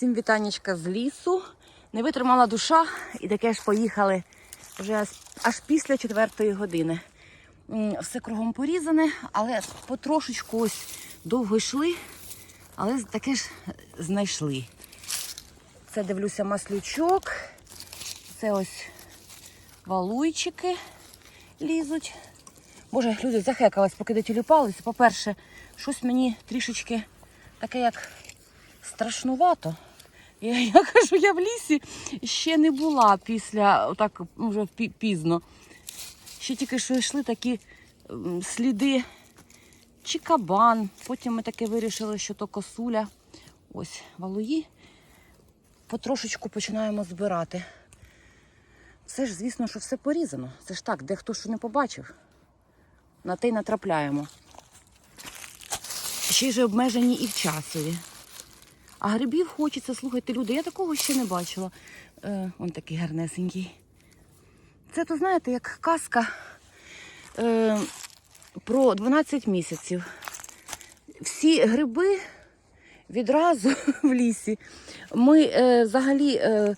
Всім вітаннячка з лісу. Не витримала душа і таке ж поїхали вже аж, після четвертої години. Все кругом порізане, але потрошечку ось довго йшли, але таке ж знайшли. Це дивлюся маслючок. Це ось валуйчики лізуть. Боже, люди захекались, поки до тілюпалися. По-перше, щось мені трішечки таке, як страшнувато. Я, кажу, я в лісі ще не була після, отак вже пізно. Ще тільки що йшли такі сліди чи кабан. Потім ми таки вирішили, що то косуля. Ось валуї. Потрошечку починаємо збирати. Це ж, звісно, що все порізано. Це ж так, дехто що не побачив. На те й натрапляємо. Ще й же обмежені і в часові. А грибів хочеться, слухайте, люди, я такого ще не бачила. Е, он такий гарнесенький. Це, то знаєте, як казка е, про 12 місяців. Всі гриби відразу в лісі. Ми е, взагалі е,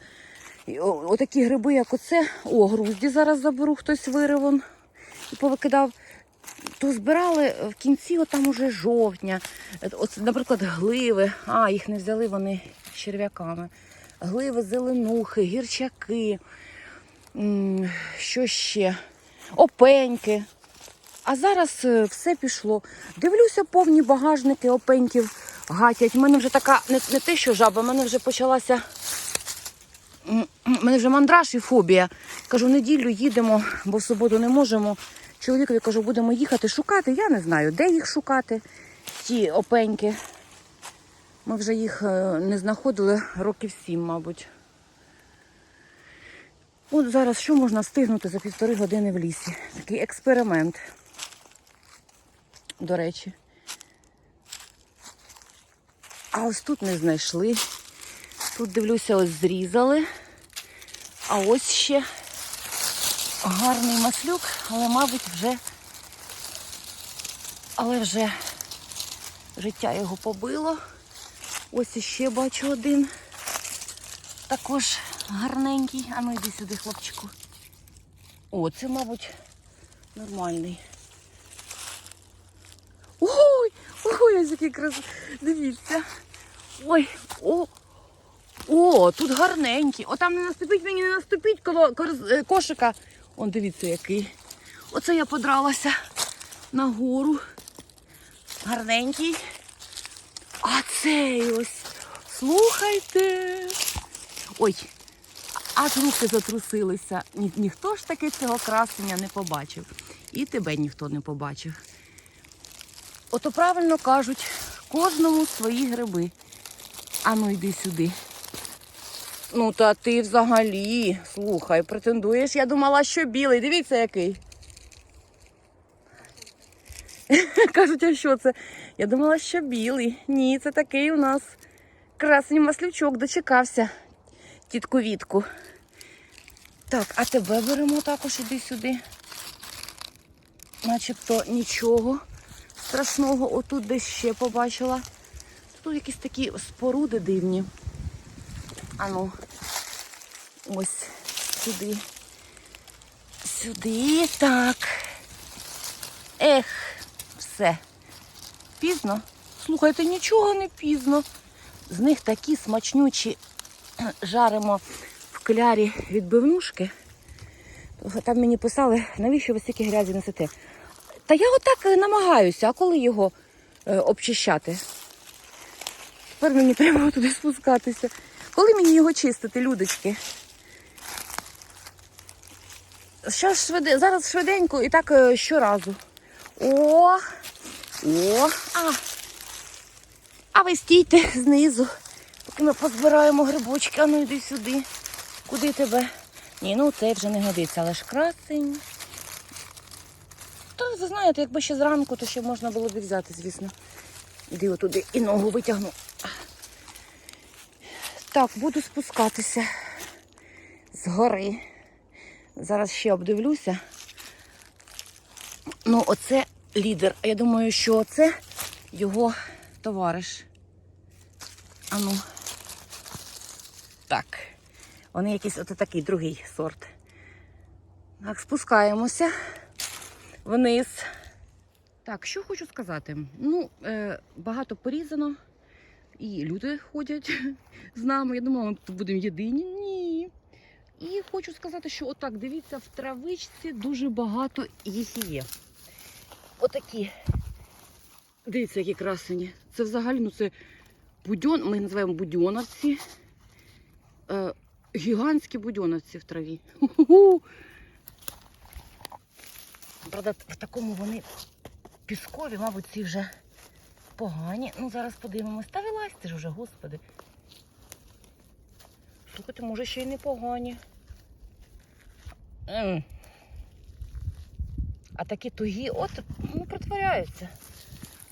отакі гриби, як оце, о, грузді зараз заберу, хтось вирив і повикидав. То збирали в кінці, отам уже жовтня. Е, От, наприклад, гливи. А, їх не взяли вони черв'яками. Гливи, зеленухи, гірчаки. Що ще? Опеньки. А зараз е, все пішло. Дивлюся, повні багажники опеньків гатять. У мене вже така, не, не те, що жаба, в мене вже почалася. м, мене вже мандраж і фобія. Кажу, в неділю їдемо, бо в суботу не можемо. Чоловікові кажу, будемо їхати шукати. Я не знаю, де їх шукати, ті опеньки. Ми вже їх е, не знаходили років сім, мабуть. От зараз що можна встигнути за півтори години в лісі? Такий експеримент. До речі. А ось тут не знайшли. Тут дивлюся, ось зрізали. А ось ще гарний маслюк, але, мабуть, вже, але вже життя його побило. Ось іще бачу один. Також гарненький. А ну йди сюди, хлопчику. О, це, мабуть, нормальний. Ой, ой, ось який крас. Дивіться. Ой, о, о, тут гарненький. О, там не наступіть мені, не наступіть коло е, кошика. Он дивіться який. Оце я подралася на гору. Гарненький. А цей ось. Слухайте. Ой, аж руки затрусилися. Ні, ніхто ж таки цього красення не побачив. І тебе ніхто не побачив. Ото правильно кажуть, кожному свої гриби. Ану, йди сюди. Ну, та ти взагалі, слухай, претендуєш. Я думала, що білий. Дивіться, який. Кажуть, а що це? Я думала, що білий. Ні, це такий у нас красний маслючок дочекався. Тітку Вітку. Так, а тебе беремо також іди сюди. Начебто нічого страшного. Отут десь ще побачила. Тут якісь такі споруди дивні. Ану, ось сюди. Сюди, так. Ех, все. Пізно. Слухайте, нічого не пізно. З них такі смачнючі жаримо в клярі відбивнушки. Там мені писали, навіщо ви стільки грязі несете? Та я отак намагаюся, а коли його е, обчищати? Тепер мені треба туди спускатися. Коли мені його чистити, людочки? Щас швиде... Зараз швиденько і так е, щоразу. О! О! А! А ви стійте знизу, поки ми позбираємо грибочки. А ну йди сюди. Куди тебе? Ні, ну це вже не годиться, але ж красень. То ви знаєте, якби ще зранку, то ще можна було б взяти, звісно. Іди отуди і ногу витягну. Так, буду спускатися з гори. Зараз ще обдивлюся. Ну, оце лідер. Я думаю, що оце його товариш. Ану. Так. Вони якийсь от такий другий сорт. Так, спускаємося вниз. Так, що хочу сказати. Ну, е, багато порізано, і люди ходять з нами. Я думала, ми тут будемо єдині. Ні. І хочу сказати, що отак, дивіться, в травичці дуже багато їх є. Отакі. Дивіться, які красені. Це взагалі, ну це будьон, ми їх називаємо будьоновці. Е, гігантські будьоновці в траві. Ху-ху-ху. Правда, в такому вони піскові, мабуть, ці вже погані. Ну, зараз подивимось. Та вилазьте ж вже, господи. Слухайте, може, ще й не погані. А такі тугі, от, ну, притворяються.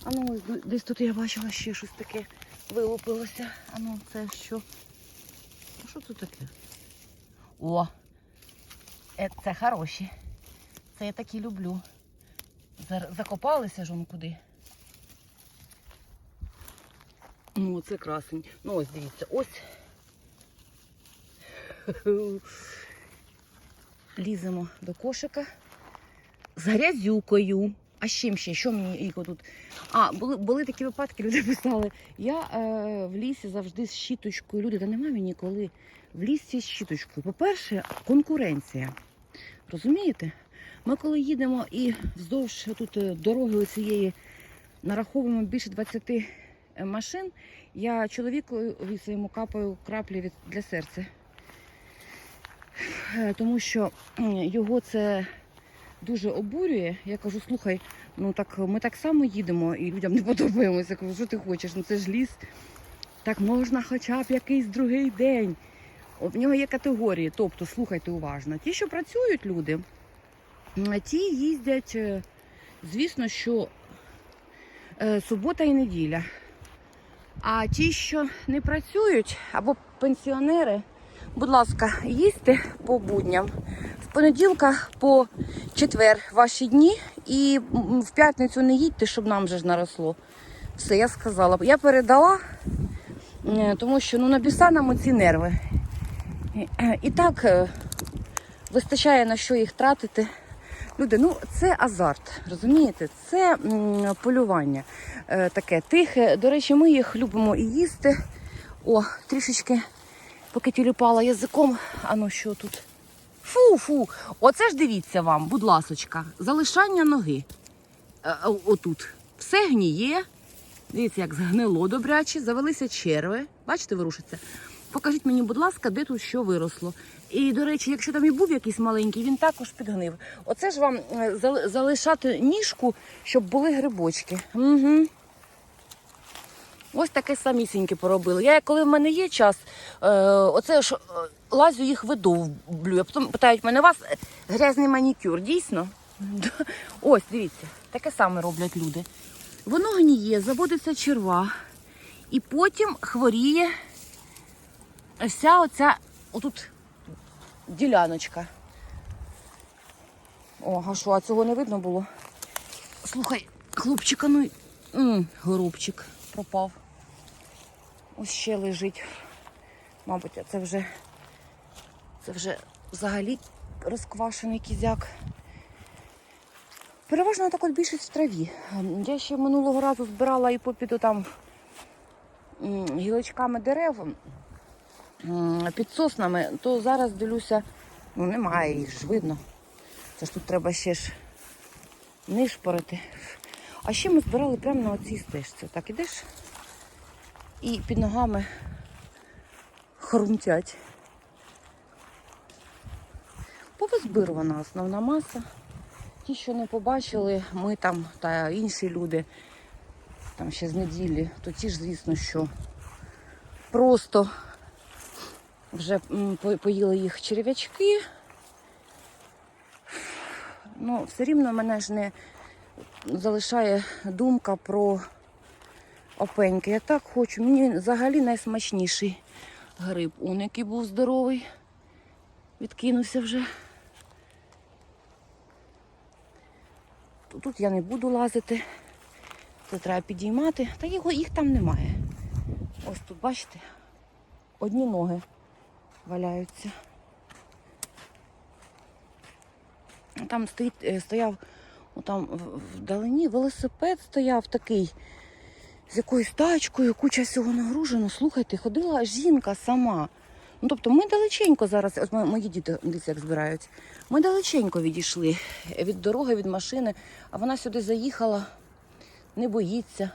А ну, десь тут я бачила ще щось таке вилупилося. А ну, це що? Ну, що це таке? О! Е, Це хороші. Це я такі люблю. Закопалися ж он куди. Ну, це красень. Ну, ось дивіться, ось. Ліземо до кошика з грязюкою. А з чим ще? Що мені Іко тут? А, були, були такі випадки, люди писали. Я е, в лісі завжди з щіточкою. Люди, та немає мені коли в лісі з щіточкою. По-перше, конкуренція. Розумієте? Ми коли їдемо і вздовж тут е, дороги цієї нараховуємо більше 20 машин, я чоловіку своєму капаю краплі від, для серця. Е, Тому що його це дуже обурює. Я кажу, слухай, ну так ми так само їдемо і людям не подобаємося. Я кажу, що ти хочеш? Ну це ж ліс. Так можна хоча б якийсь другий день. В нього є категорії. Тобто, слухайте уважно. Ті, що працюють люди, ті їздять, е, звісно, що е, субота і неділя. А ті, що не працюють, або пенсіонери, будь ласка, їсти по будням. В понеділка по четвер ваші дні, і в п'ятницю не їдьте, щоб нам же ж наросло. Все, я сказала. Я передала, е, тому що ну, на нам оці нерви. Е, І так е, вистачає на що їх тратити. Люди, ну це азарт, розумієте? Це полювання е, таке тихе. До речі, ми їх любимо і їсти. О, трішечки, поки тіліпала язиком. А ну що тут? Фу, фу. Оце ж дивіться вам, будь ласочка, залишання ноги. Е, е, отут. Все гніє. Дивіться, як згнило добряче, завелися черви. Бачите, ворушиться. Покажіть мені, будь ласка, де тут що виросло. І, до речі, якщо там і був якийсь маленький, він також підгнив. Оце ж вам е, залишати ніжку, щоб були грибочки. Угу. Ось таке самісіньке поробили. Я, коли в мене є час, е, оце ж е, лазю їх видовблюю. А потім питають мене, у вас грязний манікюр, дійсно? Ось, дивіться, таке саме роблять люди. Воно гніє, заводиться черва, і потім хворіє вся оця отут діляночка. О, а що, а цього не видно було? Слухай, хлопчика, ну м, горобчик пропав. Ось ще лежить. Мабуть, це вже це вже взагалі розквашений кізяк. Переважно так от більшість в траві. Я ще минулого разу збирала і попіду там гілочками дерев під соснами, то зараз дивлюся, ну немає їх ж видно. Це ж тут треба ще ж нишпорити. А ще ми збирали прямо на оцій стежці. Так ідеш і під ногами хрумтять. Повизбирувана основна маса. Ті, що не побачили, ми там та інші люди, там ще з неділі, то ті ж, звісно, що просто вже поїли їх черв'ячки. Ну, все рівно мене ж не залишає думка про опеньки. Я так хочу. Мені взагалі найсмачніший гриб. Он який був здоровий. Відкинувся вже. Тут я не буду лазити. Це треба підіймати. Та його їх там немає. Ось тут, бачите, одні ноги. валяються. Там стоїть, е, стояв там вдалині велосипед стояв такий з якоюсь тачкою, куча всього нагружено. Слухайте, ходила жінка сама. Ну, тобто ми далеченько зараз, от мої діти дивіться, як збирають. Ми далеченько відійшли від дороги, від машини, а вона сюди заїхала, не боїться.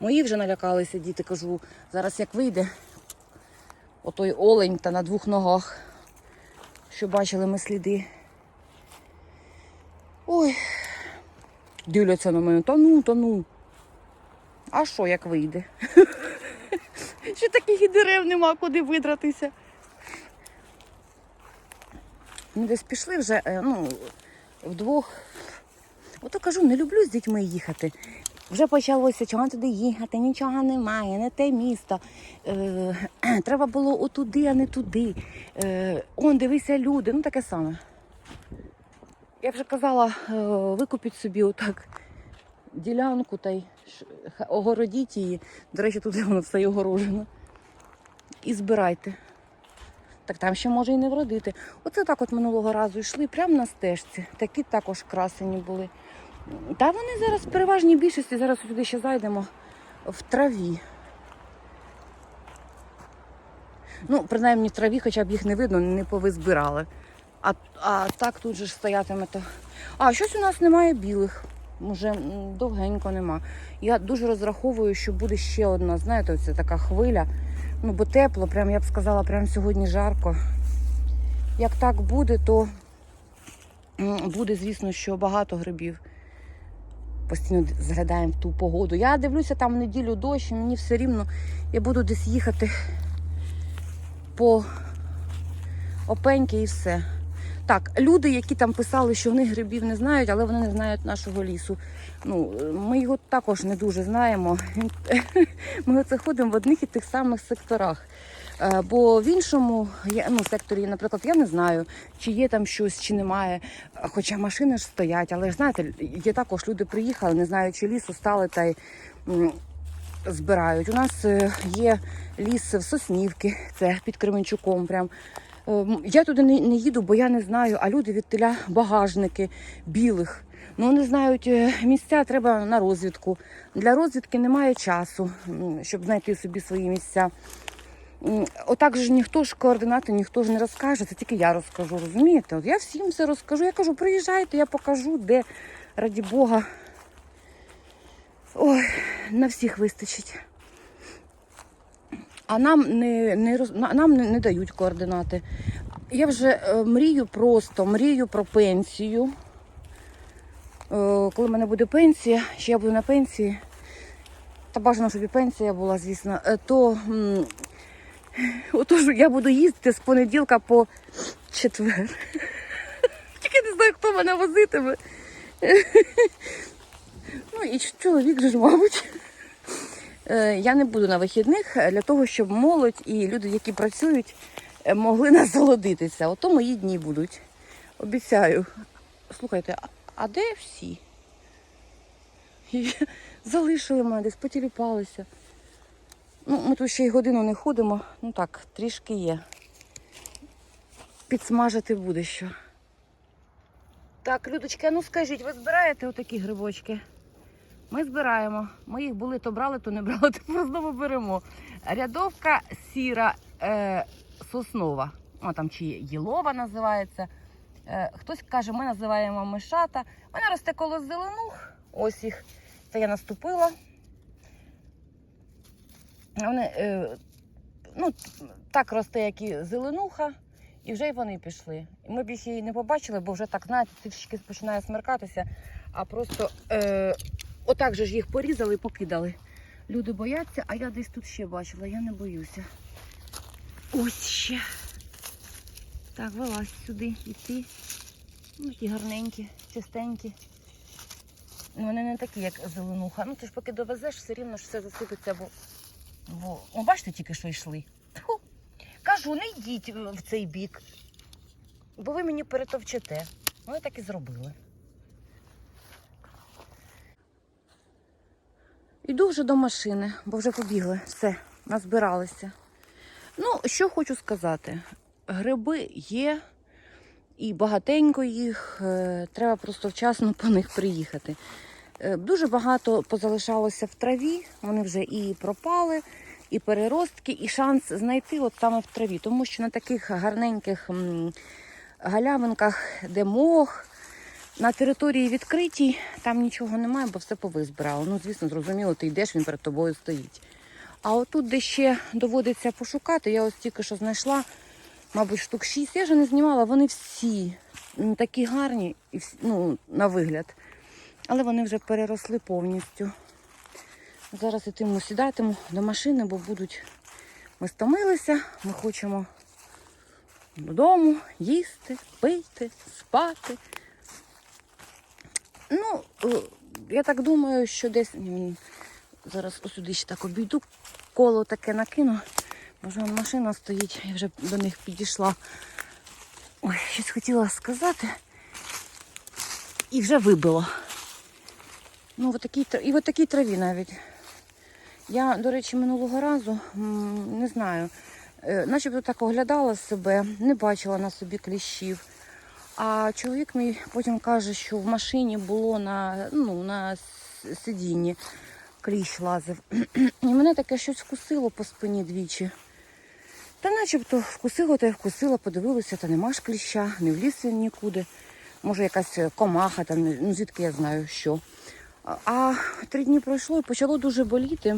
Мої вже налякалися діти, кажу, зараз як вийде отой олень та на двох ногах, що бачили ми сліди. Ой, дивляться на мене, та ну, та ну. А що, як вийде? Ще таких дерев нема, куди видратися. Ми десь пішли вже, е, ну, вдвох. Ото кажу, не люблю з дітьми їхати. Вже почалося, чого туди їхати, нічого немає, не те місто. Е, треба було отуди, а не туди. Е, он, дивися, люди. Ну таке саме. Я вже казала, е, викупіть собі отак ділянку та й огородіть її. До речі, тут воно все огорожено. І збирайте. Так там ще може і не вродити. Оце так от минулого разу йшли прямо на стежці. Такі також красені були. Та вони зараз в переважній більшості, зараз сюди ще зайдемо в траві. Ну, принаймні в траві, хоча б їх не видно, не повизбирали. А, а так тут же ж стоятиме то. А щось у нас немає білих. Уже м, довгенько нема. Я дуже розраховую, що буде ще одна, знаєте, оце така хвиля. Ну, бо тепло, прям я б сказала, прям сьогодні жарко. Як так буде, то буде, звісно, що багато грибів. Постійно заглядаємо ту погоду. Я дивлюся там в неділю дощ, і мені все рівно я буду десь їхати по опеньки і все. Так, люди, які там писали, що вони грибів не знають, але вони не знають нашого лісу. Ну, е, ми його також не дуже знаємо. Ми оце ходимо в одних і тих самих секторах. Е, Бо в іншому ну, секторі, наприклад, я не знаю, чи є там щось, чи немає. Хоча машини ж стоять, але знаєте, є також люди приїхали, не знаючи лісу, стали та й збирають. У нас е, є ліс в Соснівки, це під Кременчуком. Прям. Е, Я туди не, не їду, бо я не знаю, а люди від теля багажники білих. Ну, вони знають е, місця, треба на розвідку. Для розвідки немає часу, щоб знайти собі свої місця. Отак же ніхто ж координати, ніхто ж не розкаже, це тільки я розкажу, розумієте? От я всім все розкажу. Я кажу, приїжджайте, я покажу, де, раді Бога. Ой, на всіх вистачить. А нам не, не, нам не, не дають координати. Я вже е, мрію просто, мрію про пенсію. Е, коли в мене буде пенсія, ще я буду на пенсії, та бажано, щоб і пенсія була, звісно, е, то отож я буду їздити з понеділка по четвер. Тільки не знаю, хто мене возитиме. Ну і чоловік же ж, мабуть. Е, Я не буду на вихідних е, для того, щоб молодь і люди, які працюють, е, могли насолодитися. Ото мої дні будуть. Обіцяю. Слухайте, а- де всі? Залишили мене десь, потіліпалися. Ну, ми тут ще й годину не ходимо. Ну так, трішки є. Підсмажити буде що. Так, Людочка, ну скажіть, ви збираєте отакі грибочки? Ми збираємо. Ми їх були, то брали, то не брали, тепер знову беремо. Рядовка сіра е, соснова. О, там чи єлова називається. Е, хтось каже, ми називаємо мишата. Вона росте коло зеленух. Ось їх. Це я наступила. Вони е, ну, так росте, як і зеленуха, і вже й вони пішли. І ми б їх і не побачили, бо вже так, знаєте, трішки починає смеркатися, а просто. Е, Отак же ж їх порізали і покидали. Люди бояться, а я десь тут ще бачила, я не боюся. Ось ще. Так, вилазь сюди і. Ну, ті гарненькі, чистенькі. Ну, Вони не такі, як зеленуха. Ну, ти ж поки довезеш, все рівно ж все засипеться, бо. бо... О, бачите, тільки що йшли. Тьфу. Кажу, не йдіть е, в цей бік, бо ви мені перетовчете. Вони так і зробили. Іду вже до машини, бо вже побігли. Все, назбиралися. Ну, що хочу сказати. Гриби є, і багатенько їх. е, Треба просто вчасно по них приїхати. Е, Дуже багато позалишалося в траві, вони вже і пропали, і переростки, і шанс знайти от саме в траві. Тому що на таких гарненьких галявинках, де мох, на території відкритій, там нічого немає, бо все повизбирало. Ну, звісно, зрозуміло, ти йдеш, він перед тобою стоїть. А отут, де ще доводиться пошукати, я ось тільки що знайшла, мабуть, штук 6. Я вже не знімала, вони всі такі гарні, ну, на вигляд. Але вони вже переросли повністю. Зараз ітиму сідатиму до машини, бо будуть. Ми стомилися, ми хочемо додому їсти, пити, спати. Ну, е, я так думаю, що десь зараз осюди ще так обійду, коло таке накину. Може, машина стоїть, я вже до них підійшла. Ой, щось хотіла сказати. І вже вибило. Ну, в такій, і в такій траві навіть. Я, до речі, минулого разу не знаю, е, начебто так оглядала себе, не бачила на собі кліщів. А чоловік мій потім каже, що в машині було на, ну, на сидінні кліщ лазив. І мене таке щось вкусило по спині двічі. Та начебто вкусило та й вкусило, подивилася, та нема ж кліща, не вліз він нікуди. Може, якась комаха, там, ну звідки я знаю що. А- три дні пройшло і почало дуже боліти.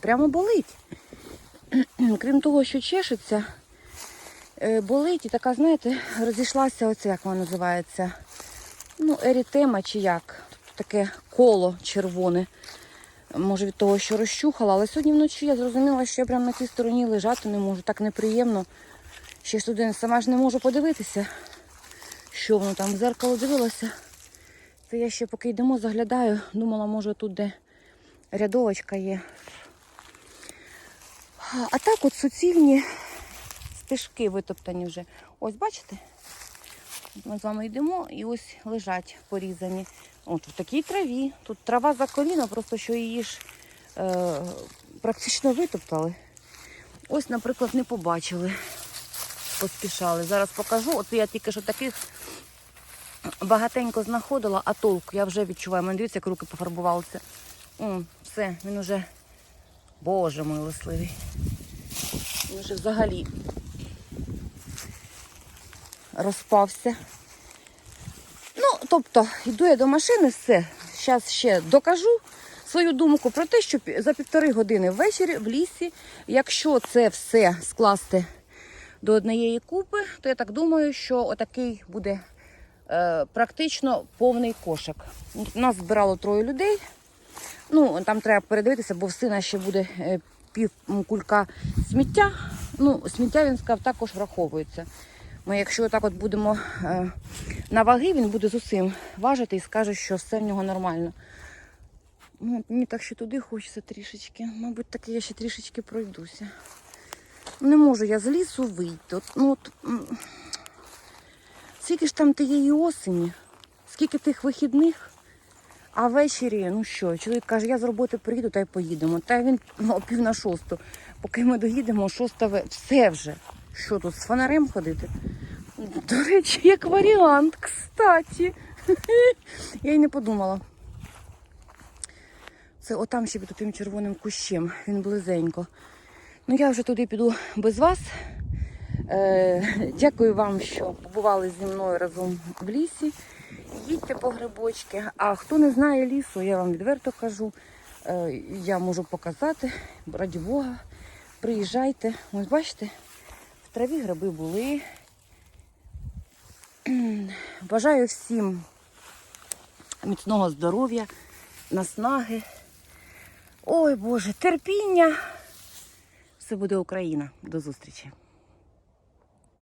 Прямо болить. Крім того, що чешеться, болить і така, знаєте, розійшлася оце, як вона називається. Ну, ерітема чи як. Таке коло червоне. Може від того, що розчухала. Але сьогодні вночі я зрозуміла, що я прямо на тій стороні лежати не можу. Так неприємно. Ще ж туди сама ж не можу подивитися, що воно там в зеркало дивилася. Це я ще поки йдемо, заглядаю. Думала, може тут де рядовочка є. А так от суцільні стежки витоптані вже. Ось бачите? Ми з вами йдемо і ось лежать порізані. От в такій траві. Тут трава за коліно, просто що її ж е, практично витоптали. Ось, наприклад, не побачили. Поспішали. Зараз покажу. От я тільки що таких багатенько знаходила, а толку я вже відчуваю. Мене дивіться, як руки пофарбувалися. О, все, він уже, боже мой лисливий. Він вже взагалі розпався. Ну, тобто, йду я до машини, все. Зараз ще докажу свою думку про те, що за півтори години ввечері в лісі, якщо це все скласти до однієї купи, то я так думаю, що отакий буде е, практично повний кошик. Нас збирало троє людей. Ну, там треба передивитися, бо в сина ще буде е, пів кулька сміття. Ну, сміття, він сказав, також враховується. Ми, якщо так от будемо е, на ваги, він буде з усім важити і скаже, що все в нього нормально. Ну, мені так ще туди хочеться трішечки. Мабуть, таки я ще трішечки пройдуся. Не можу я з лісу вийти. От, ну, от, скільки ж там тієї осені, скільки тих вихідних, а ввечері, ну що, чоловік каже, я з роботи приїду та й поїдемо. Та він ну, о пів на шосту. Поки ми доїдемо, шоста все вже. Що тут, з фонарем ходити? До речі, як варіант, кстати. Я й не подумала. Це отам ще під тим червоним кущем, він близенько. Ну я вже туди піду без вас. Е, дякую вам, що побували зі мною разом в лісі. Їдьте по грибочки. А хто не знає лісу, я вам відверто кажу. Е, я можу показати, раді Бога. Приїжджайте. Ось бачите, в траві гриби були. Бажаю всім міцного здоров'я, наснаги. Ой Боже, терпіння. Все буде Україна. До зустрічі.